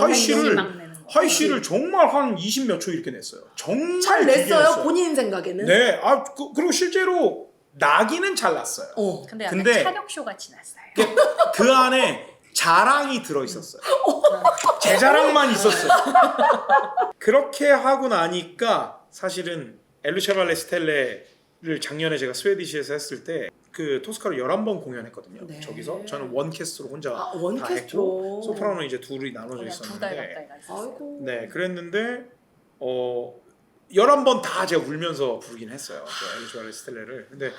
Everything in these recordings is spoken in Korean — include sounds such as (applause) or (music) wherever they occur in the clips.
하이씨를 거. 하이씨를 정말 한 20 몇 초 이렇게 냈어요. 정말 잘 냈어요. 본인 생각에는. 네, 아 그, 그리고 실제로 나기는 잘 났어요. 어. 근데 약간 근데- 차력쇼 같이 났어요. 그 안에 자랑이 들어 있었어요. 제 자랑만 있었어요. 그렇게 하고 나니까 사실은 엘루체발레 스텔레를 작년에 제가 스웨디시에서 했을 때 그 토스카를 11번 공연했거든요. 네. 저기서 저는 원 캐스트로 혼자 아, 다 원캐스트로. 했고 소프라노는 이제 둘이 나눠져 그냥 두달 있었는데 가까이 가 있었어요. 아이고. 네, 그랬는데 어 11번 다 제가 울면서 부르긴 했어요. 그 엘리조알레 스텔레를. 근데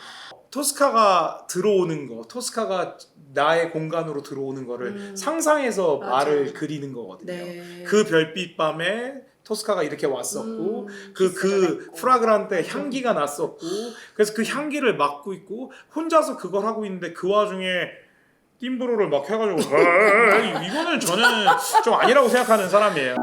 토스카가 들어오는 거, 토스카가 나의 공간으로 들어오는 거를 음. 상상해서 맞아. 말을 그리는 거거든요. 네. 그 별빛 밤에 토스카가 이렇게 왔었고 음, 그 그. 프라그란테 향기가 났었고 그래서 그 향기를 맡고 있고 혼자서 그걸 하고 있는데 그 와중에 띵브로를 막 해가지고 (laughs) 이거는 저는 좀 아니라고 생각하는 사람이에요.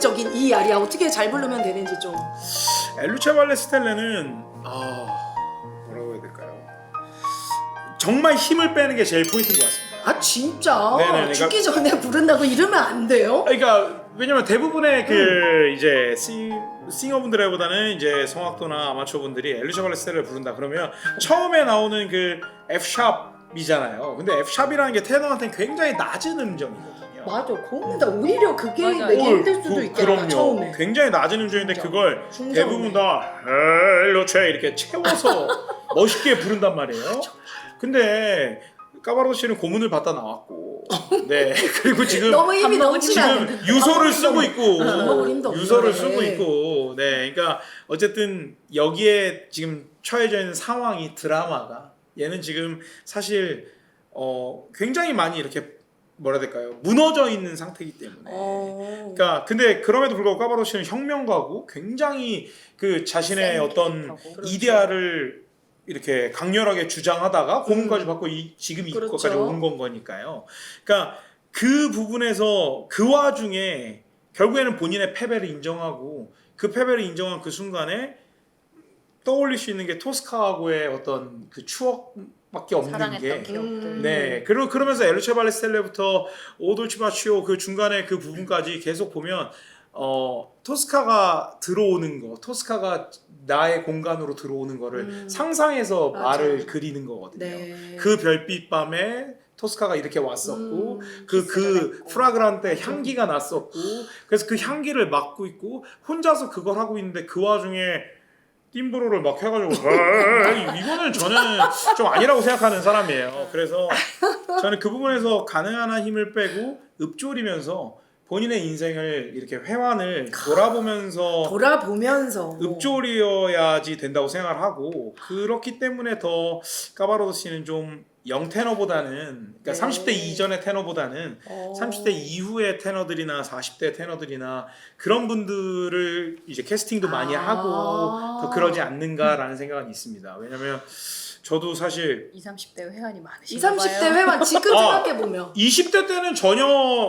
매력적인 이 아리아 어떻게 잘 부르면 되는지 좀. 엘루체발레 스텔레는 아 뭐라고 해야 될까요? 정말 힘을 빼는 게 제일 포인트인 것 같습니다. 아 진짜 네네, 죽기 전에 (laughs) 부른다고 이러면 안 돼요? 그러니까 왜냐면 대부분의 그 음. 이제 싱, 싱어분들보다는 이제 성악도나 아마추어 분들이 엘루샤 발레 스텔을 부른다 그러면 처음에 나오는 그 F 샵이잖아요. 근데 F 샵이라는 게 테너한테는 굉장히 낮은 음정이거든요. 맞아, 그거보다 오히려 그게 맞아요. 되게 어, 힘들 수도 그- 있겠다 그럼요. 처음에. 굉장히 낮은 음정인데 진짜. 그걸 중저음에. 대부분 다 헬로체 이렇게 채워서 (laughs) 멋있게 부른단 말이에요. 근데 까바로 씨는 고문을 받다 나왔고, (laughs) 네 (laughs) 그리고 지금 너무 힘이 밥 넘치면 지금 유서를 쓰고 있고 밥 먹을 힘도 없는 유서를. 쓰고 있고 네 그러니까 어쨌든 여기에 지금 처해져 있는 상황이 드라마가 얘는 지금 사실 어 굉장히 많이 이렇게 뭐라 해야 될까요 무너져 있는 상태이기 때문에 어. 그러니까 근데 그럼에도 불구하고 까바로시는 혁명가고 굉장히 그 자신의 센 어떤. 그렇죠. 이데아를 이렇게 강렬하게 주장하다가 고문까지 받고 이, 지금 음. 그렇죠. 이것까지 온 건 거니까요. 그러니까 그 부분에서 그 와중에 결국에는 본인의 패배를 인정하고 그 패배를 인정한 그 순간에 떠올릴 수 있는 게 토스카하고의 어떤 그 추억 밖에 없는 게 기억들. 음. 네. 그리고 그러면서 에르체 발레스텔레부터 오돌치바치오 그 중간에 그 부분까지 계속 보면 어 토스카가 들어오는 거, 토스카가 나의 공간으로 들어오는 거를 음. 상상해서 맞아. 말을 그리는 거거든요. 네. 그 별빛 밤에 토스카가 이렇게 왔었고 음, 그 그. 프라그란테 향기가 났었고 그래서 그 향기를 맡고 있고 혼자서 그걸 하고 있는데 그 와중에 띵브로를 막 해가지고 이거는 저는 좀 아니라고 생각하는 사람이에요. 그래서 저는 그 부분에서 가능한 한 힘을 빼고 읊조리면서 본인의 인생을 이렇게 회환을 돌아보면서 돌아보면서 읊조리어야지 된다고 생각을 하고 그렇기 때문에 더 까바로도 씨는 좀 영 테너보다는 그러니까 네. 30대 이전의 테너보다는 어. 30대 이후의 테너들이나 40대 테너들이나 그런 분들을 이제 캐스팅도 많이 아. 하고 더 그러지 않는가라는 생각은 있습니다. 왜냐면 저도 사실 20, 30대 회원이 20, 많으신가 30대 봐요. 회만 지금 (laughs) 어. 생각해 보면 20대 때는 전혀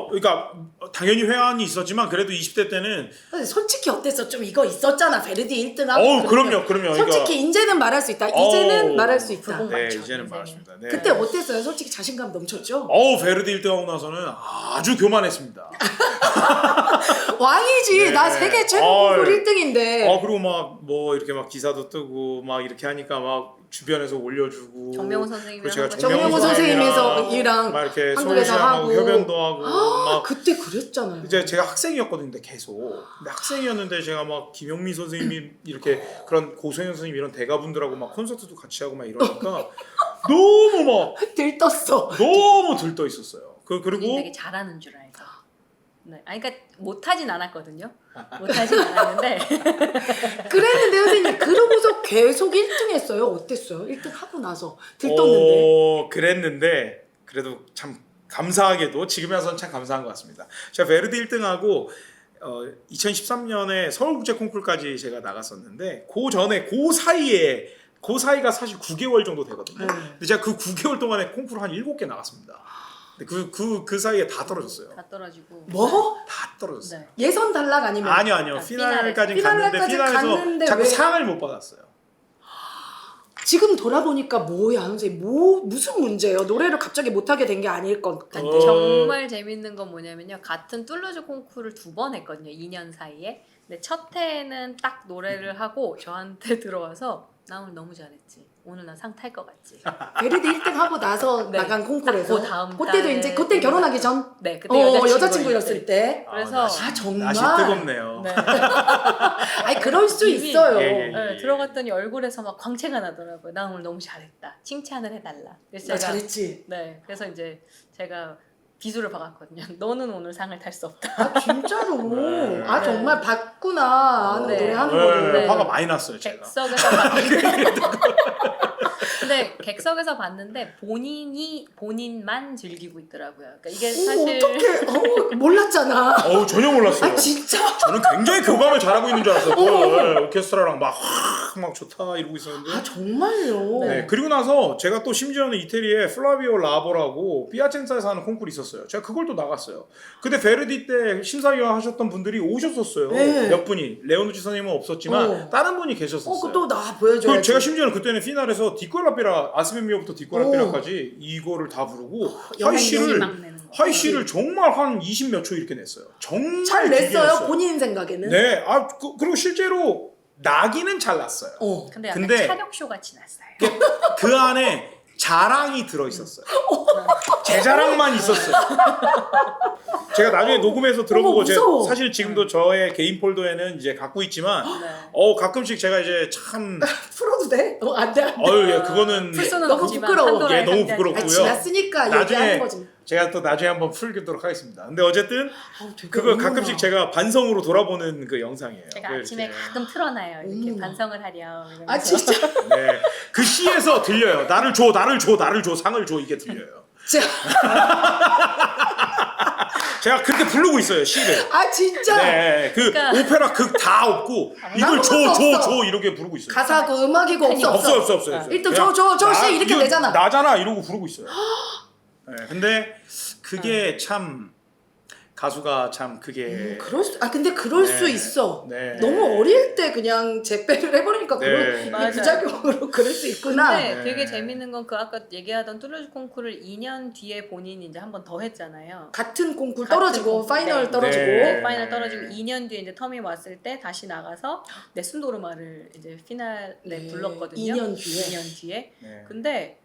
그러니까 당연히 회한이 있었지만 그래도 20대 때는 솔직히 어땠어? 좀 이거 있었잖아. 베르디 1등하고. 어우 그럼요 그럼요. 솔직히 이제는 말할 수 있다. 이제는 어우. 말할 수 있다. 그건 네 많죠, 이제는 인생에. 말했습니다. 네. 그때 어땠어요? 솔직히 자신감 넘쳤죠? 어우 베르디 1등하고 나서는 아주 교만했습니다. (laughs) 왕이지. 네. 나 세계 최고 어이. 공부 1등인데. 어 그리고 막 뭐 이렇게 막 기사도 뜨고 막 이렇게 하니까 막 주변에서 올려주고 정명훈 선생님이랑 그리고 제가 정명훈 선생님이랑 선생님에서 막 이렇게 한국에서 소시하고 하고. 협연도 하고 막 그때 그랬잖아요. 이제 제가 학생이었거든요 계속 근데 학생이었는데 제가 막 김영미 선생님이 이렇게 그런 고소현 선생님 이런 대가분들하고 막 콘서트도 같이 하고 막 이러니까 (laughs) 너무 막 들떴어. 너무 들떠 있었어요 그 그리고 되게 잘하는 줄 알고. 네. 아니 그러니까 못하진 않았거든요. 못하진 않았는데 (laughs) 그랬는데 선생님 그러고서 계속 1등 했어요. 어땠어요? 1등 하고 나서 들떴는데. 어, 그랬는데 그래도 참 감사하게도 지금에 와서는 참 감사한 것 같습니다. 제가 베르디 1등하고 어, 2013년에 서울국제 콩쿨까지 제가 나갔었는데 그 전에 그 사이에 그 사이가 사실 9개월 정도 되거든요. 네. 근데 제가 그 9개월 동안에 콩쿨 한 7개 나갔습니다. 근데 그, 그, 그 사이에 다 떨어졌어요. 다 떨어지고 뭐? 다 떨어졌어요. 네. 예선 탈락 아니면 아니요, 아니요. 아, 피날까지 피날레. 갔는데 피날레까지 피날에서 갔는데 자꾸 왜- 상을 못 받았어요. 지금 돌아보니까 뭐야 선생님 뭐 무슨 문제예요? 노래를 갑자기 못하게 된 게 아닐 것 같은데. 어. 정말 재밌는 건 뭐냐면요. 같은 뚫루즈 콩쿠르를 두 번 했거든요. 2년 사이에. 근데 첫 해는 딱 노래를 하고 저한테 (laughs) 들어와서 나 오늘 너무 잘했지. 오늘 나상탈 것 같지. (laughs) 베르디 1등 하고 나서 네. 나간 콩쿠르에서 그 다음 그때도 달에 이제 그때 결혼하기 전 네, 그때 어, 여자친구 여자친구였을 때. 그래서- 아, 날씨, 아, 정말? 날씨 뜨겁네요. 네. (laughs) 아니 그럴 수 이미- 있어요. 예, 예, 예. 네, 들어갔더니 얼굴에서 막 광채가 나더라고요. 나 오늘 너무 잘했다. 칭찬을 해달라. 그래서 나 제가 잘했지. 네, 그래서 이제 제가 비수를 박았거든요. 너는 오늘 상을 탈 수 없다. 아 진짜로. (laughs) 네. 아 정말 봤구나 하는 네. 노래 하는 네, 거를. 네. 화가 많이 났어요, 제가. 봤는데 근데 객석에서 봤는데 본인이 본인만 즐기고 있더라고요. 그러니까 이게 오, 사실 어떡해. 어, 몰랐잖아. 어우 전혀 몰랐어요. 아 진짜. 저는 굉장히 교감을 잘하고 있는 줄 알았어요. 네, 오케스트라랑 막, 확, 막 좋다 이러고 있었는데. 아 정말요. 네, 그리고 나서 제가 또 심지어는 이태리에 플라비오 라보라고 피아첸사에서 하는 콩쿠르 있었어요. 제가 그걸 또 나갔어요. 근데 베르디 때 심사위원 하셨던 분들이 오셨었어요. 네. 몇 분이. 레오누치 선생님은 없었지만 어. 다른 분이 계셨었어요. 어, 그또 나 보여줘야지. 그 제가 심지어는 그때는 피날에서 디콜라피라 아스멘미오부터 디콜라피라까지 이거를 다 부르고 막 내는 거. 하이씨를 정말 한 20 몇 초 이렇게 냈어요. 정말 잘 냈어요. 냈어요. 본인 생각에는. 네, 아 그, 그리고 실제로 나기는 잘 났어요. 어. 근데 약간 근데- 차력쇼 같이 났어요. 그 안에 자랑이 들어 있었어요. 제 자랑만 있었어요. 제가 나중에 녹음해서 들어보고 어머, 무서워. 사실 지금도 저의 개인 폴더에는 이제 갖고 있지만 네. 어 가끔씩 제가 이제 참 (laughs) 풀어도 돼? 어, 안 돼. 안 돼. 어유 예 그거는 너무 없지만 부끄러워. 예, 너무. 부끄럽고요. 아, 지났으니까 나중에 얘기하는 거지. 제가 또 나중에 한번 풀도록 하겠습니다. 근데 어쨌든 어, 그거 어머나. 가끔씩 제가 반성으로 돌아보는 그 영상이에요. 제가 그 아침에 이렇게. 가끔 틀어놔요. 이렇게 어머나. 반성을 하렴. 이러면서. 아 진짜. 네. 그 시에서 들려요. 나를 줘, 나를 줘, 나를 줘, 상을 줘 이게 들려요. 자, (laughs) 제가 그렇게 부르고 있어요 시를. 아 진짜. 네, 그 그러니까- 오페라 극 다 없고 이걸 줘, 줘. 줘 이렇게 부르고 있어요. 가사고 음악이고 없어 없어, 없어. 없어, 없어, 없어. 일단 줘, 줘, 줘, 나- 씨 이렇게 되잖아. 나잖아 이러고 부르고 있어요. (gasps) 네, 근데 그게 참 가수가 참 그게 음, 그럴 수, 아 근데 그럴 네. 수 있어. 네. 너무 어릴 때 그냥 재배를 해버리니까 네. 그런 이 맞아요. 부작용으로 (laughs) 그럴 수 있구나. 근데 네. 되게 재밌는 건 그 아까 얘기하던 뚜르즈 콩쿠르를 2년 뒤에 본인이 이제 한 번 더 했잖아요. 같은 콩쿨 같은 떨어지고 콩쿨, 파이널 네. 떨어지고. 네. 네, 파이널 떨어지고 2년 뒤에 이제 텀이 왔을 때 다시 나가서 (gasps) 네순도르마를 이제 피날에 네, 불렀거든요. 2년 뒤에. 2년 뒤에. 네. 근데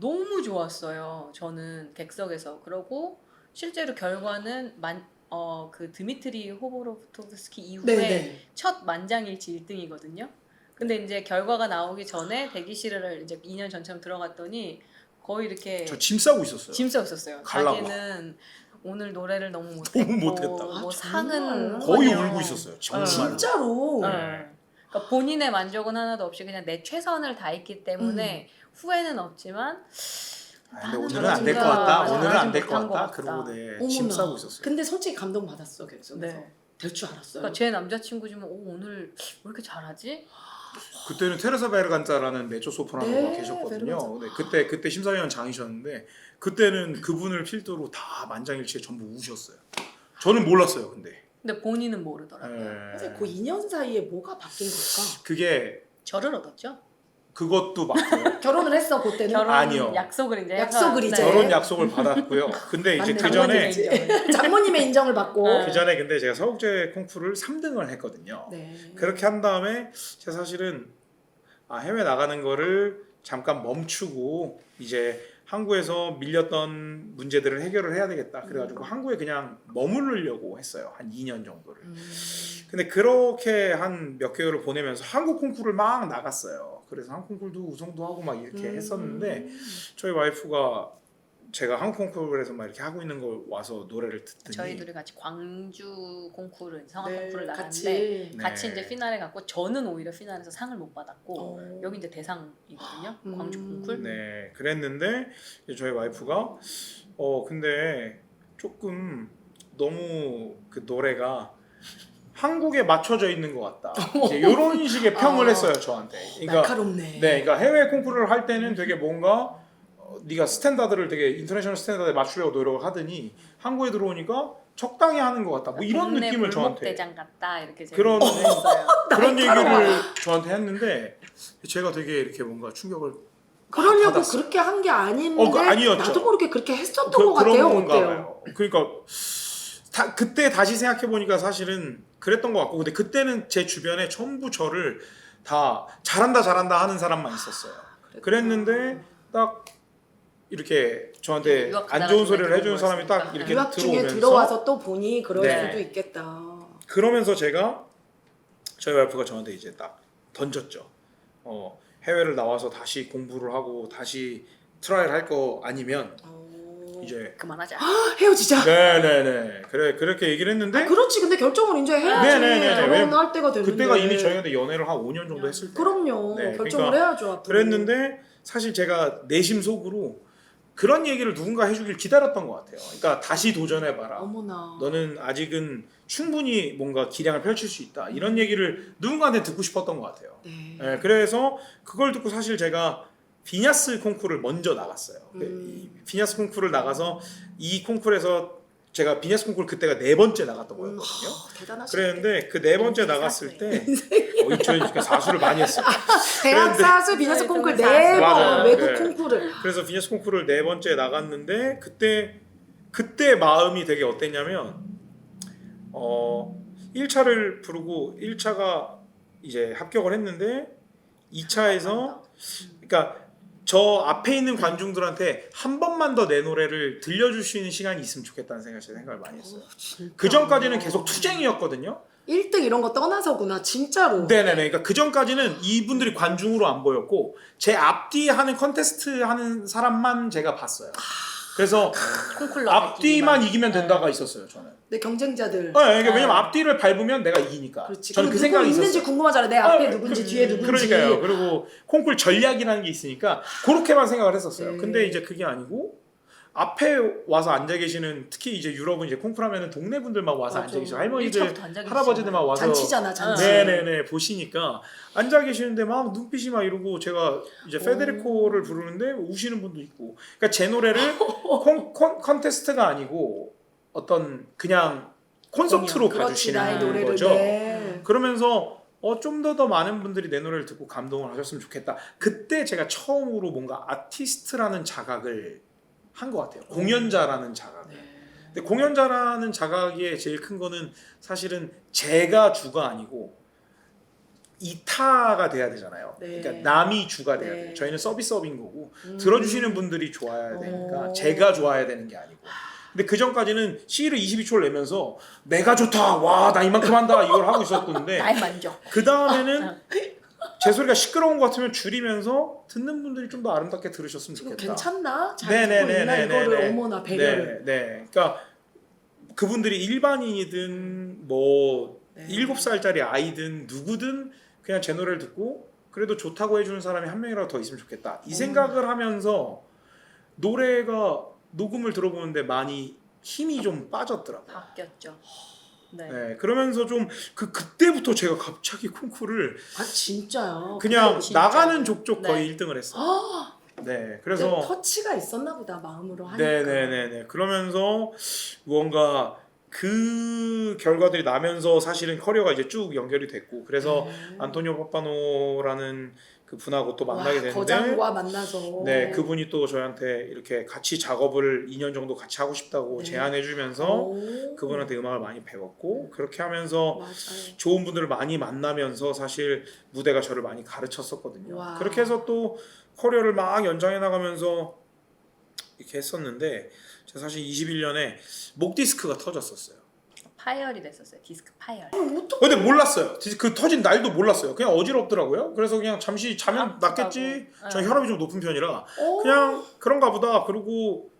너무 좋았어요. 저는 객석에서 그러고 실제로 결과는 만, 어, 그 드미트리 호보로프토스키 이후에 네네. 첫 만장일치 1등이거든요. 근데 이제 결과가 나오기 전에 대기실을 이제 2년 전처럼 들어갔더니 거의 이렇게 저 짐 싸고 있었어요. 짐 싸웠었어요. 갈라고. 자기는 오늘 노래를 너무 못했고 너무 못했다. 뭐 아, 상은. 거의. 울고 있었어요. 정말. 진짜로. 네. 그러니까 본인의 만족은 하나도 없이 그냥 내 최선을 다했기 때문에 후회는 없지만 아, 근데 나는 오늘은 안 될것 저러니까 같다. 오늘은 안 될것것 같다. 같다. 그러고 네, 어머나. 짐 싸고 있었어요. 근데 솔직히 감동 받았어 객석에서. 네. 될 줄 알았어요. 그러니까 제 남자친구지만 오, 오늘 왜 이렇게 잘하지? 그때는 테레사 베르간자라는 메조 소프라노가 네, 계셨거든요. 네, 그때 그때 심사위원 장이셨는데 그때는 그분을 필두로 다 만장일치에 전부 우셨어요. 저는 몰랐어요, 근데. 근데 본인은 모르더라고요. 근데 네. 그 2년 사이에 뭐가 바뀐 걸까? 그게 저를 얻었죠. 그것도 맞고요. (laughs) 결혼을 했어 그때는. 결혼 아니요. 약속을 이제 약속을 해서- 이제. 결혼 약속을 받았고요. 근데 이제 맞네, 그 전에 장모님의 인정을. (laughs) 장모님의 인정을 받고. 네. 그 전에 근데 제가 서울제 콩쿠르를 3등을 했거든요. 네. 그렇게 한 다음에 제가 사실은 아, 해외 나가는 거를 잠깐 멈추고 이제 한국에서 밀렸던 문제들을 해결을 해야 되겠다. 그래가지고 한국에 그냥 머무르려고 했어요. 한 2년 정도를. 음. 근데 그렇게 한 몇 개월을 보내면서 한국 콩쿠르를 막 나갔어요. 그래서 한국 콩쿠르도 우승도 하고 막 이렇게 음. 했었는데 저희 와이프가 제가 한국 콩쿠르에서 막 이렇게 하고 있는 걸 와서 노래를 듣더니 저희 둘이 같이 광주 콩쿠르 성악 네, 콩쿠르 나갔는데 같이. 같이 네. 이제 피날에 갔고 저는 오히려 피날에서 상을 못 받았고 어. 여기 이제 대상이거든요. 음. 광주 콩쿠르. 네 그랬는데 이제 저희 와이프가 어 근데 조금 너무 그 노래가 한국에 맞춰져 있는 것 같다 이런 식의 평을 아. 했어요 저한테 그러니까 날카롭네. 네, 그러니까 해외 콩쿠르를 할 때는 되게 뭔가 어, 네가 스탠다드를 되게 인터내셔널 스탠다드에 맞추려고 노력을 하더니 한국에 들어오니까 적당히 하는 것 같다. 뭐 이런 동네 느낌을 저한테 대장 같다 이렇게 제가 그런-. (laughs) 그런. 얘기를 저한테 했는데 제가 되게 이렇게 뭔가 충격을 그러려고 받았어요. 그렇게 한 게 아닌데 어, 그 아니었죠. 나도 모르게 그렇게 했었던 그, 것 같아요. 그런 건가 어때요? 봐요. 그러니까 다, 그때 다시 생각해 보니까 사실은 그랬던 것 같고 근데 그때는 제 주변에 전부 저를 다 잘한다 잘한다 하는 사람만 있었어요. 그랬는데 딱 이렇게 저한테 유학 안 좋은 소리를 해주는 들어온 사람이 딱 거였으니까. 이렇게 유학 중에 들어오면서 들어와서 또 보니 그럴 네. 수도 있겠다. 그러면서 제가 저희 와이프가 저한테 이제 딱 던졌죠. 어, 해외를 나와서 다시 공부를 하고 다시 트라이를 할 거 아니면 어... 이제 그만하자. 헤어지자. 네네네 그래 그렇게 얘기를 했는데 아, 그렇지. 근데 결정을 이제 해야지. 네네네네. 결혼할 때가 됐는데. 그때가 이미 저희가 연애를 한 5년 정도 했을 때 그럼요. 네, 결정을 그러니까 해야죠. 앞으로. 그랬는데 사실 제가 내심 속으로 그런 얘기를 누군가 해주길 기다렸던 것 같아요. 그러니까 다시 도전해봐라. 어머나. 너는 아직은 충분히 뭔가 기량을 펼칠 수 있다. 이런 얘기를 누군가한테 듣고 싶었던 것 같아요. 네. 예, 그래서 그걸 듣고 사실 제가 비냐스 콩쿠르를 먼저 나갔어요. 그 음. 이 비냐스 콩쿠르를 나가서 이 콩쿠르에서 제가 비냐스 콩쿠르 그때가 네 번째 나갔던 음, 거였거든요. 하, 대단하시. 그랬는데 그 네 번째 인생 나갔을 때 (laughs) 그러니까 사수를 많이 했어요. (laughs) 대학 그랬는데- 사수 비즈니스 네, 콩쿨 정말 네 사수. 맞아요. 번 외국 네. 콩쿨을. 그래서 비냐스 콩쿠르를 네 번째 나갔는데 그때 그때 마음이 되게 어땠냐면 어 1차를 부르고 1차가 이제 합격을 했는데 2차에서 그러니까 저 앞에 있는 관중들한테 한 번만 더 내 노래를 들려줄 수 있는 시간이 있으면 좋겠다는 생각, 생각을 많이 했어요. 어. 그 전까지는 계속 투쟁이었거든요. 1등 이런 거 떠나서구나 진짜로. 네네네. 그러니까 그 전까지는 이분들이 관중으로 안 보였고 제 앞뒤 하는 컨테스트 하는 사람만 제가 봤어요. 그래서 콩쿨러 앞뒤만. 이기면 된다가 있었어요. 저는. 내 경쟁자들. 네, 그러니까 왜냐면 아. 앞뒤를 밟으면 내가 이기니까. 그렇지. 저는 그 그리고 생각이 있는지 있었어요. 궁금하잖아. 내 앞에 아, 누군지 그- 뒤에 누군지. 그러니까요. 그리고 콩쿨 전략이라는 게 있으니까 그렇게만 생각을 했었어요. 네. 근데 이제 그게 아니고 앞에 와서 앉아 계시는 특히 이제 유럽은 이제 콩쿨 하면은 동네 분들만 와서 맞아. 앉아 계시고 할머니들, 1차부터 앉아 계시잖아요. 할아버지들만 와서 잔치잖아 잔치. 네네네 보시니까 앉아 계시는데 막 눈빛이 막 이러고 제가 이제 오. 페데리코를 부르는데 우시는 분도 있고 그러니까 제 노래를 콘, 콘, 컨테스트가 아니고 어떤 그냥 콘서트로 그렇지 봐주시는 노래를 거죠. 네. 그러면서 어, 좀 더 더 많은 분들이 내 노래를 듣고 감동을 하셨으면 좋겠다. 그때 제가 처음으로 뭔가 아티스트라는 자각을 한 것 같아요. 공연자라는 자각. 네. 근데 공연자라는 자각의 제일 큰 거는 사실은 제가 주가 아니고 이타가 돼야 되잖아요. 네. 그러니까 남이 주가 돼야 네. 돼요. 저희는 서비스업인 거고 음. 들어주시는 분들이 좋아야 되니까 어. 제가 좋아야 되는 게 아니고. 근데 그 전까지는 C를 22초를 내면서 내가 좋다, 와 나 이만큼 한다 이걸 하고 있었는데 (laughs) 나의 만족. 그 다음에는 제 소리가 시끄러운 것 같으면 줄이면서 듣는 분들이 좀 더 아름답게 들으셨으면 지금 좋겠다. 괜찮나? 잘 네네네네네. 듣고 있나 이거를 어머나 배려를. 네, 네. 그러니까 그분들이 일반인이든 뭐 네. 일곱 살짜리 아이든 누구든 그냥 제 노래를 듣고 그래도 좋다고 해주는 사람이 한 명이라도 더 있으면 좋겠다. 이 음. 생각을 하면서 노래가 녹음을 들어보는데 많이 힘이 좀 빠졌더라고요. 바뀌었죠. 네. 네, 그러면서 좀 그 그때부터 제가 갑자기 콩쿠를 아 진짜요? 그냥 진짜. 나가는 족족 거의 네. 1등을 했어요. 아, 네, 그래서 그래서 터치가 있었나 보다 마음으로 하니까. 네네네네. 그러면서 뭔가 그 결과들이 나면서 사실은 커리어가 이제 쭉 연결이 됐고 그래서 네. 안토니오 파파노라는 그 분하고 또 만나게 와, 됐는데 거장과 만나서. 네 그분이 또 저한테 이렇게 같이 작업을 2년 정도 같이 하고 싶다고 네. 제안해주면서 오. 그분한테 음악을 많이 배웠고 그렇게 하면서 맞아요. 좋은 분들을 많이 만나면서 사실 무대가 저를 많이 가르쳤었거든요. 와. 그렇게 해서 또 커리어를 막 연장해 나가면서 이렇게 했었는데 제가 사실 21년에 목 디스크가 터졌었어요. 파열이 됐었어요. 디스크 파열. 어떡해. 근데 몰랐어요. 그 터진 날도 몰랐어요. 그냥 어지럽더라고요. 그래서 그냥 잠시 자면 아프다고. 낫겠지. 저 네. 혈압이 좀 높은 편이라 어? 그냥 그런가 보다. 그리고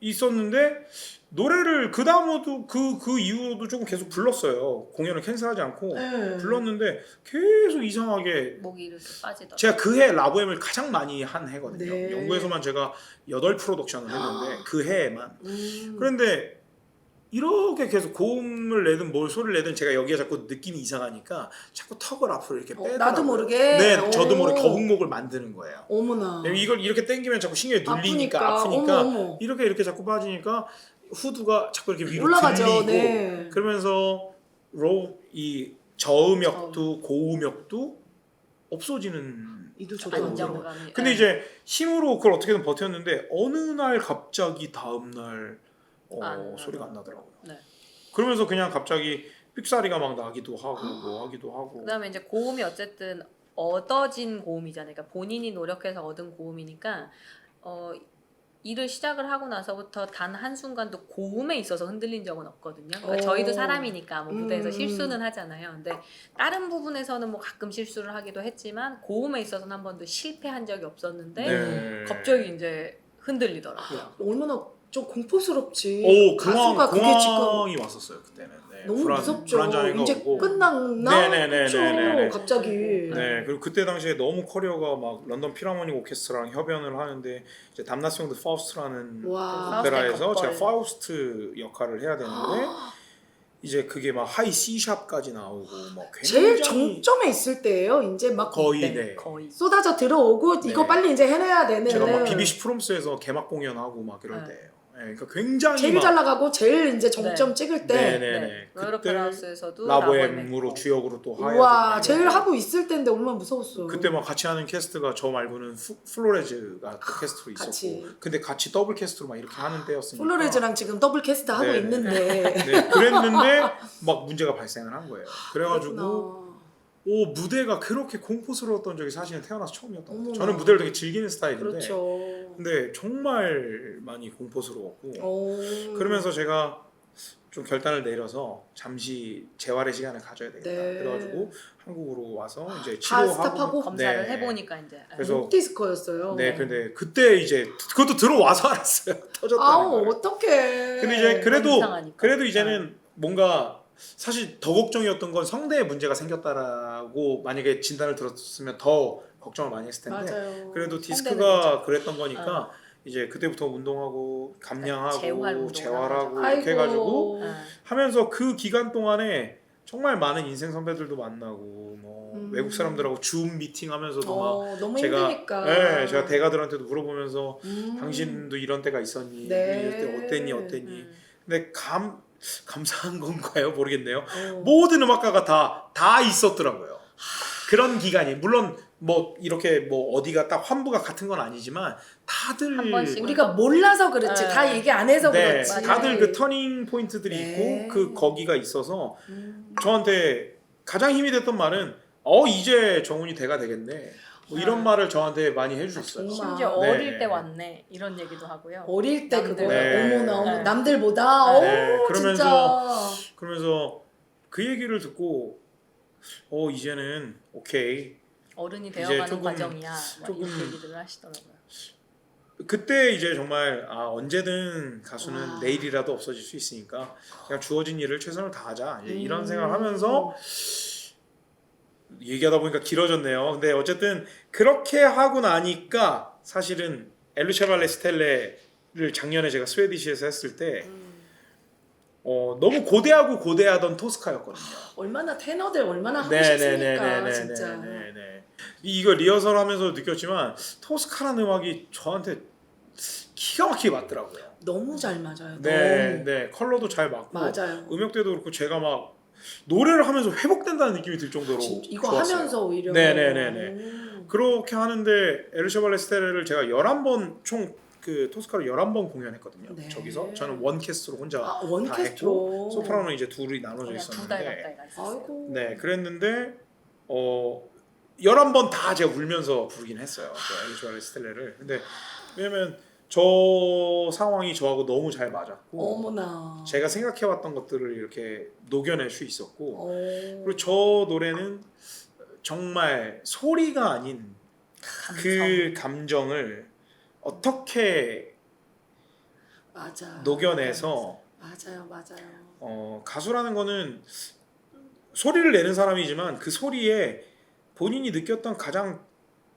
있었는데 노래를 그 다음에도 그 그 이후로도 조금 계속 불렀어요. 공연을 캔슬하지 않고 네. 불렀는데 계속 이상하게 목이 이렇게 빠지더라고요. 제가 그 해 라보엠을 가장 많이 한 해거든요. 네. 영국에서만 제가 8 프로덕션을 했는데 그 해에만. 음. 그런데 이렇게 계속 고음을 내든 뭘 소리를 내든 제가 여기에 자꾸 느낌이 이상하니까 자꾸 턱을 앞으로 이렇게 어, 빼더라고요. 나도 모르게? 네, 저도 오. 모르게 거북목을 만드는 거예요. 어머나. 이걸 이렇게 당기면 자꾸 신경이 눌리니까 아프니까. 아프니까 어머, 어머. 이렇게 이렇게 자꾸 빠지니까 후두가 자꾸 이렇게 위로 올라가죠. 들리고 네. 그러면서 로우 이 저음역도 고음역도 없어지는 이도 저도 들어. 안정감이. 근데 네. 이제 힘으로 그걸 어떻게든 버텼는데 어느 날 갑자기 다음 날 어, 안 소리가 안 나더라고요. 네. 그러면서 그냥 갑자기 삑사리가 막 나기도 하고 뭐 하기도 하고. 그다음에 이제 고음이 어쨌든 얻어진 고음이잖아요. 그러니까 본인이 노력해서 얻은 고음이니까 어 일을 시작을 하고 나서부터 단 한 순간도 고음에 있어서 흔들린 적은 없거든요. 그러니까 오. 저희도 사람이니까 뭐 무대에서 음. 실수는 하잖아요. 근데 다른 부분에서는 뭐 가끔 실수를 하기도 했지만 고음에 있어서는 한 번도 실패한 적이 없었는데 네. 갑자기 이제 흔들리더라고요. 얼마나 좀 공포스럽지. 오 공황 가수가 그게 지금 공황이 왔었어요 그때는. 네, 너무 불안- 무섭죠. 이제 오고. 끝났나? 네네네네네네. 싶죠, 갑자기. 네 그리고 그때 당시에 너무 커리어가 막 런던 필하모닉 오케스트라랑 협연을 하는데 이제 담나스용드 파우스트라는 와. 오페라에서 제가. 파우스트 역할을 해야 되는데 (gasps) 이제 그게 막 하이 C 샵까지 나오고 막 (gasps) 제일 굉장히 정점에 있을 때예요. 이제 막 거의 네, 네. 거의. 쏟아져 들어오고 네. 이거 빨리 이제 해내야 되는. 제가 막 BBC 프롬스에서 개막 공연하고 막 이럴 네. 때예요. 네, 그러니까 굉장히 제일 막 잘 나가고 제일 이제 정점 찍을 때. 네네네. 네. 그때 로열오페라하우스에서도 라보엠으로 주역으로 또 하야 우와. 제일 하고 있을 때인데 얼마나 무서웠어. 그때 막 같이 하는 캐스트가 저 말고는 프, 플로레즈가 또 캐스트로 있었고 같이. 근데 같이 더블 캐스트로 막 이렇게 하는 때였으니까 플로레즈랑 지금 더블 캐스트 하고 네. 있는데. (laughs) 네, 그랬는데 (laughs) 막 문제가 발생을 한 거예요. 그래가지고 그렇구나. 오 무대가 그렇게 공포스러웠던 적이 사실은 태어나서 처음이었던 거예요. 어머나. 저는 무대를 되게 즐기는 스타일인데 그렇죠. 근데 정말 많이 공포스러웠고 오. 그러면서 제가 좀 결단을 내려서 잠시 재활의 시간을 가져야 되겠다. 네. 그래가지고 한국으로 와서 이제 다 치료하고 스탑하고? 검사를 네. 해보니까 이제 그래서 목 디스커였어요. 네, 근데 그때 이제 그것도 들어와서 (laughs) 알았어요. 터졌다는 아우 걸. 어떡해. 근데 이제 그래도 이상하니까. 그래도 이제는 뭔가 사실 더 걱정이었던 건 성대에 문제가 생겼다라고 만약에 진단을 들었으면 더 걱정을 많이 했을 텐데 맞아요. 그래도 디스크가 그랬던 거니까 이제 그때부터 운동하고 감량하고 재활 운동을 재활 하고 하는 이렇게 해가지고 네. 하면서 그 기간 동안에 정말 많은 인생 선배들도 만나고 뭐 음. 외국 사람들하고 줌 미팅 하면서도 막 어, 너무 제가 힘드니까. 네, 제가 대가들한테도 물어보면서 음. 당신도 이런 때가 있었니? 네. 이럴 때 어땠니? 어땠니? 음. 근데 감 감사한 건가요? 모르겠네요. 어. 모든 음악가가 다 다 있었더라고요. 그런 기간이 물론 뭐 이렇게 뭐 어디가 딱 환부가 같은 건 아니지만 다들 한 번씩 우리가 몰라서 그렇지 네. 다 얘기 안 해서 네, 그렇지. 다들 그 터닝 포인트들이 네. 있고 그 거기가 있어서 음. 저한테 가장 힘이 됐던 말은 어 이제 정훈이 대가 되겠네. 뭐 이런 아. 말을 저한테 많이 해주셨어요. 정말. 심지어 네. 어릴 때 왔네 이런 얘기도 하고요. 어릴 때 그거. 네. 어머나 어머 네. 남들보다 네, 어 그러면서 진짜 그러면서 그 얘기를 듣고 어 이제는 오케이 어른이 되어가는 조금- 과정이야. 막 조금- 이렇게 얘기들을 하시더라고요. 그때 이제 정말 아 언제든 가수는 와. 내일이라도 없어질 수 있으니까 그냥 주어진 일을 최선을 다하자 이제 이런 음. 생각을 하면서 얘기하다 보니까 길어졌네요. 근데 어쨌든 그렇게 하고 나니까 사실은 엘루체발레 스텔레를 작년에 제가 스웨디시에서 했을 때 음. 어, 너무 고대하고 고대하던 토스카였거든요. 얼마나 테너들 얼마나 하고 네네네네네네. 싶습니까 진짜. 네네. 이거 리허설 하면서 느꼈지만 토스카라는 음악이 저한테 기가 막히게 맞더라고요. 너무 잘 맞아요. 네, 너무. 네 컬러도 잘 맞고 맞아요. 음역대도 그렇고 제가 막 노래를 하면서 회복된다는 느낌이 들 정도로 진짜 이거 좋았어요. 하면서 오히려 네네네네. 음. 그렇게 하는데 에르샤발레스테레를 제가 11번 총 그 토스카를 11번 공연했거든요. 네. 저기서 저는 원 캐스트로 혼자 아다 원캐스트로 했고 소프라노는 이제 둘이 나눠져 그냥 두달 있었는데 가까이 가 있었어요. 아이고. 네, 그랬는데 어 11번 다 제가 울면서 부르긴 했어요. 그 엘리조아레 스텔레를. 근데 왜냐면 저 상황이 저하고 너무 잘 맞았고 어머나. 제가 생각해 왔던 것들을 이렇게 녹여낼 수 있었고 어. 그리고 저 노래는 정말 소리가 아닌 그 감정을 어떻게 맞아. 녹여내서 맞아요, 맞아요. 어, 가수라는 거는 소리를 내는 사람이지만 그 소리에 본인이 느꼈던 가장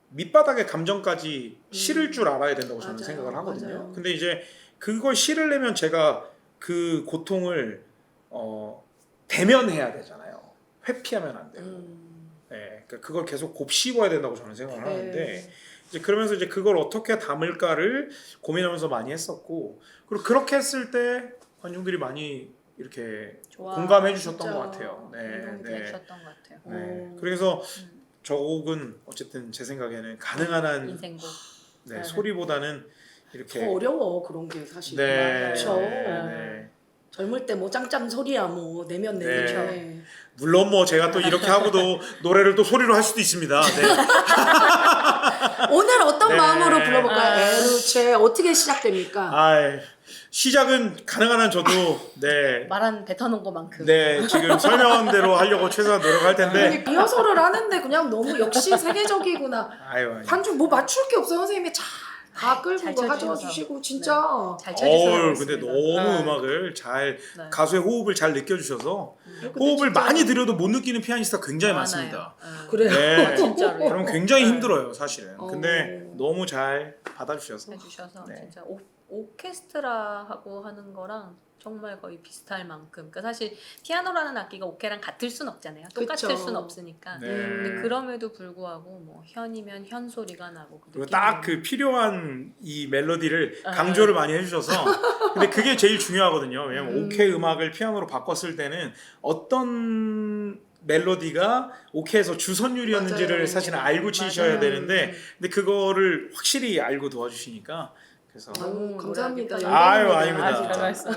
밑바닥의 감정까지 실을 줄 알아야 된다고 저는 음. 맞아요, 생각을 하거든요. 맞아요. 근데 이제 그걸 실을 내면 제가 그 고통을 어, 대면해야 되잖아요. 회피하면 안 돼요. 음. 네, 그러니까 그걸 계속 곱씹어야 된다고 저는 생각을 하는데 네. 이제 그러면서 이제 그걸 어떻게 담을까를 고민하면서 많이 했었고 그리고 그렇게 했을 때 관중들이 많이 이렇게 좋아. 공감해 주셨던 것 같아요. 네, 네, 되셨던 것 같아요. 네. 오. 그래서 음. 저 곡은 어쨌든 제 생각에는 가능한 한 인생곡. 네, 네. 소리보다는 더 이렇게 어려워 그런 게 사실. 네, 그쵸. 네, 네. 젊을 때 뭐 짱짱 소리야 뭐 내면 네. 내면. 물론 뭐 제가 또 이렇게 하고도 노래를 또 소리로 할 수도 있습니다. 네. (laughs) 오늘 어떤 네. 마음으로 불러볼까요? 아. 에루체 어떻게 시작됩니까? 아, 시작은 가능한 한 저도 네. 말한 뱉어놓은 것만큼. 네, 지금 설명한 대로 하려고 최선을 노력할 텐데. 아니, 리허설을 하는데 그냥 너무 역시 세계적이구나. 아유, 아유. 반주 뭐 맞출 게 없어 선생님이 잘 다 끌고 잘가 쳐주셔서. 가져와 주시고 진짜. 잘 쳐주셔서 어우, 근데 그렇습니다. 너무 네. 음악을 잘 네. 가수의 호흡을 잘 느껴주셔서 근데 호흡을 진짜- 많이 들여도 못 느끼는 피아니스트가 굉장히 많아요. 많습니다. 네. 그래요. 네. (laughs) 진짜로요. 그럼 굉장히 네. 힘들어요, 사실은. 근데 어. 너무 잘 받아주셔서. 해주셔서 네. 진짜 오, 오케스트라하고 하는 거랑 정말 거의 비슷할 만큼. 그러니까 사실 피아노라는 악기가 오케랑 같을 순 없잖아요. 똑같을 그쵸. 순 없으니까. 네. 근데 그럼에도 불구하고 뭐 현이면 현 소리가 나고 그 그리고 딱 그 필요한 이 멜로디를 아. 강조를 많이 해주셔서 (laughs) 근데 그게 제일 중요하거든요. 왜냐면 음. 오케 음악을 피아노로 바꿨을 때는 어떤 멜로디가 오케에서 주선율이었는지를 맞아요. 사실은 알고 치셔야 맞아요. 되는데 근데 그거를 확실히 알고 도와주시니까 그래서 아유, 감사합니다. 아유. 아닙니다. 아, 진짜. 잘 말씀을.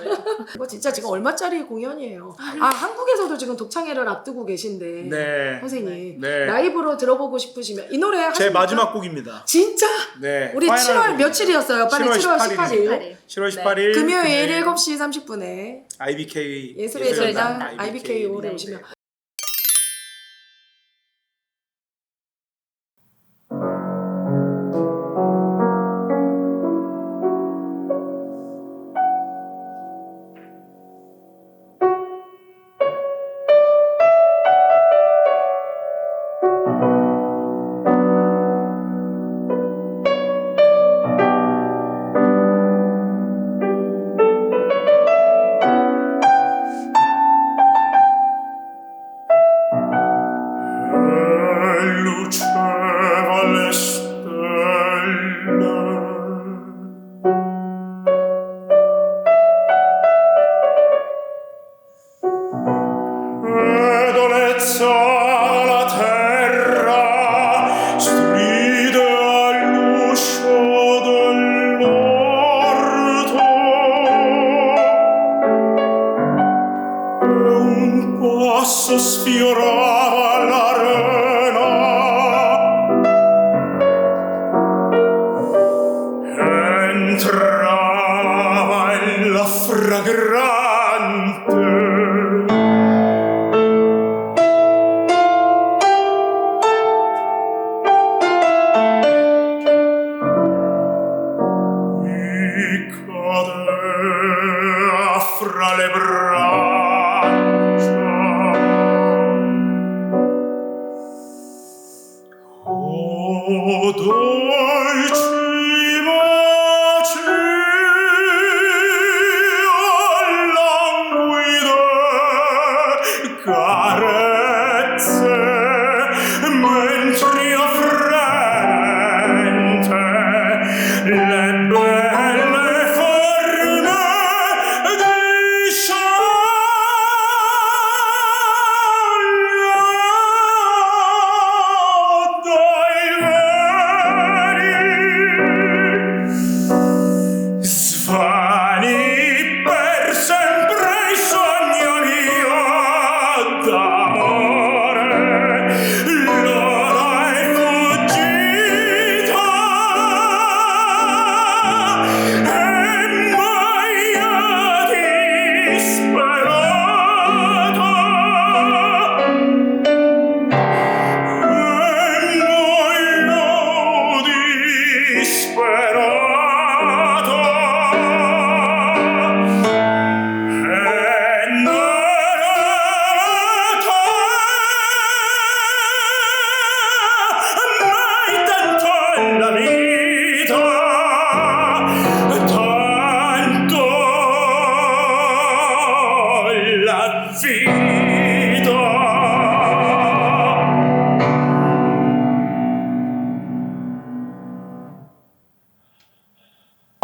이거 진짜 지금 얼마짜리 공연이에요. 아 한국에서도 지금 독창회를 앞두고 계신데 네. 선생님 네. 라이브로 들어보고 싶으시면 이 노래 제 하십니까? 마지막 곡입니다. 진짜 네. 우리 파이널 7월 곡입니다. 며칠이었어요? 빨리 7월 7월 18일. 18일. 7월 네. 18일 금요일 7시 30분에 IBK 예술의 예술의 전당 전당 IBK 홀에 네. 오시면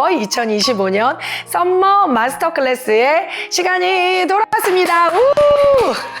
2025년 썸머 마스터 클래스의 시간이 돌아왔습니다. 우!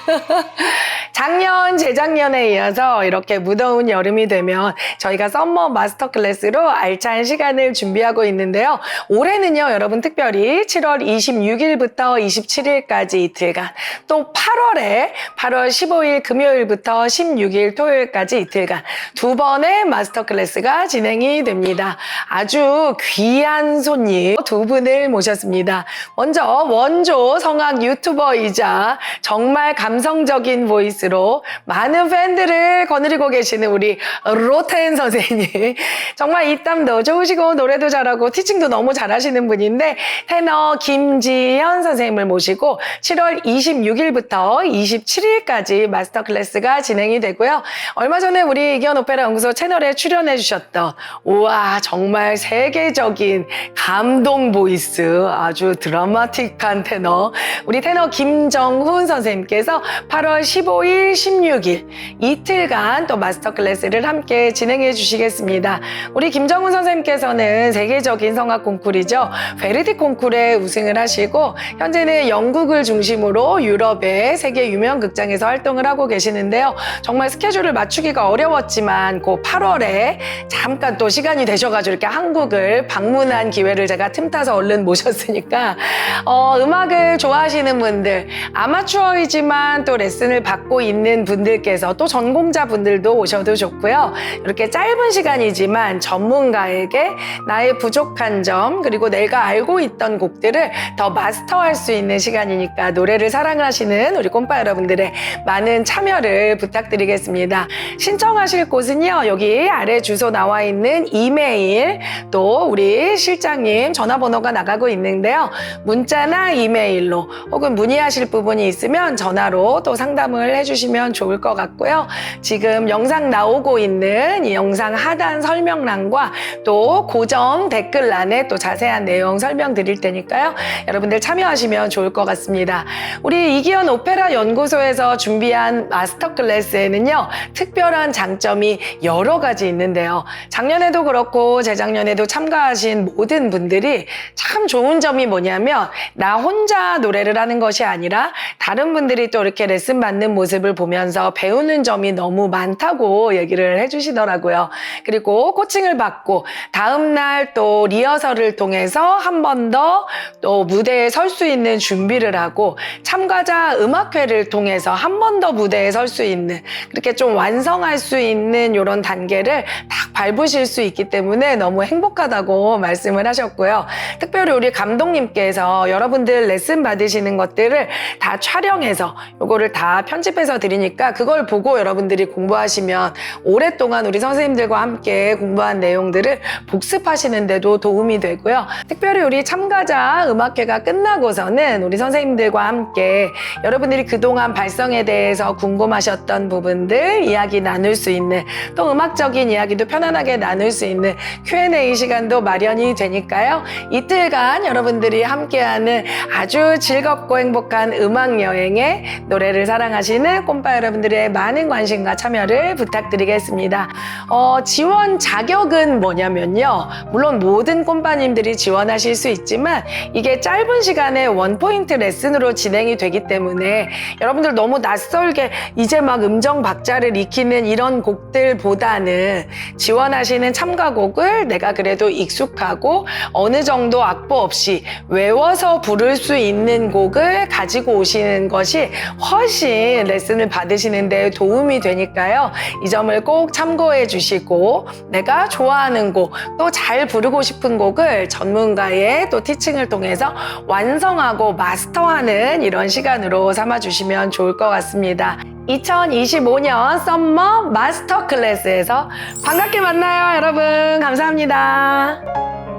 (laughs) 작년, 재작년에 이어서 이렇게 무더운 여름이 되면 저희가 썸머 마스터 클래스로 알찬 시간을 준비하고 있는데요. 올해는요, 여러분 특별히 7월 26일부터 27일까지 이틀간, 또 8월에 8월 15일 금요일부터 16일 토요일까지 이틀간 두 번의 마스터 클래스가 진행이 됩니다. 아주 귀한 손님 두 분을 모셨습니다. 먼저 원조 성악 유튜버이자 정말 감성적인 보이스 로 많은 팬들을 거느리고 계시는 우리 로텐 선생님. (laughs) 정말 입담도 좋으시고 노래도 잘하고 티칭도 너무 잘하시는 분인데 테너 김지현 선생님을 모시고 7월 26일부터 27일까지 마스터 클래스가 진행이 되고요. 얼마 전에 우리 이기현 오페라 연구소 채널에 출연해 주셨던 우와 정말 세계적인 감동 보이스 아주 드라마틱한 테너 우리 테너 김정훈 선생님께서 8월 15일 16일 이틀간 또 마스터 클래스를 함께 진행해 주시겠습니다. 우리 김정훈 선생님께서는 세계적인 성악 콩쿨이죠. 베르디 콩쿨에 우승을 하시고 현재는 영국을 중심으로 유럽의 세계 유명 극장에서 활동을 하고 계시는데요. 정말 스케줄을 맞추기가 어려웠지만 그 8월에 잠깐 또 시간이 되셔가지고 이렇게 한국을 방문한 기회를 제가 틈타서 얼른 모셨으니까 어, 음악을 좋아하시는 분들 아마추어이지만 또 레슨을 받고 있는 분들께서 또 전공자 분들도 오셔도 좋고요. 이렇게 짧은 시간이지만 전문가에게 나의 부족한 점 그리고 내가 알고 있던 곡들을 더 마스터할 수 있는 시간이니까 노래를 사랑하시는 우리 꼼빠 여러분들의 많은 참여를 부탁드리겠습니다. 신청하실 곳은요 여기 아래 주소 나와 있는 이메일 또 우리 실장님 전화번호가 나가고 있는데요 문자나 이메일로 혹은 문의하실 부분이 있으면 전화로 또 상담을 해주시면 좋을 것 같고요. 지금 영상 나오고 있는 이 영상 하단 설명란과 또 고정 댓글란에 또 자세한 내용 설명드릴 테니까요. 여러분들 참여하시면 좋을 것 같습니다. 우리 이기현 오페라 연구소에서 준비한 마스터 클래스에는요. 특별한 장점이 여러 가지 있는데요. 작년에도 그렇고 재작년에도 참가하신 모든 분들이 참 좋은 점이 뭐냐면 나 혼자 노래를 하는 것이 아니라 다른 분들이 또 이렇게 레슨 받는 모습을 보면서 배우는 점이 너무 많다고 얘기를 해주시더라고요. 그리고 코칭을 받고 다음날 또 리허설을 통해서 한 번 더 또 무대에 설 수 있는 준비를 하고 참가자 음악회를 통해서 한 번 더 무대에 설 수 있는 그렇게 좀 완성할 수 있는 이런 단계를 딱 밟으실 수 있기 때문에 너무 행복하다고 말씀을 하셨고요. 특별히 우리 감독님께서 여러분들 레슨 받으시는 것들을 다 촬영해서 요거를 다 편집해서 드리니까 그걸 보고 여러분들이 공부하시면 오랫동안 우리 선생님들과 함께 공부한 내용들을 복습하시는데도 도움이 되고요. 특별히 우리 참가자 음악회가 끝나고서는 우리 선생님들과 함께 여러분들이 그동안 발성에 대해서 궁금하셨던 부분들 이야기 나눌 수 있는 또 음악적인 이야기도 편안하게 나눌 수 있는 Q&A 시간도 마련이 되니까요. 이틀간 여러분들이 함께하는 아주 즐겁고 행복한 음악 여행에 노래를 사랑하시는 꼼빠 여러분들의 많은 관심과 참여를 부탁드리겠습니다. 어, 지원 자격은 뭐냐면요. 물론 모든 꼼빠님들이 지원하실 수 있지만 이게 짧은 시간에 원포인트 레슨으로 진행이 되기 때문에 여러분들 너무 낯설게 이제 막 음정 박자를 익히는 이런 곡들보다는 지원하시는 참가곡을 내가 그래도 익숙하고 어느 정도 악보 없이 외워서 부를 수 있는 곡을 가지고 오시는 것이 훨씬 레슨을 받으시는데 도움이 되니까요. 이 점을 꼭 참고해 주시고 내가 좋아하는 곡, 또 잘 부르고 싶은 곡을 전문가의 또 티칭을 통해서 완성하고 마스터하는 이런 시간으로 삼아 주시면 좋을 것 같습니다. 2025년 썸머 마스터 클래스에서 반갑게 만나요, 여러분. 감사합니다.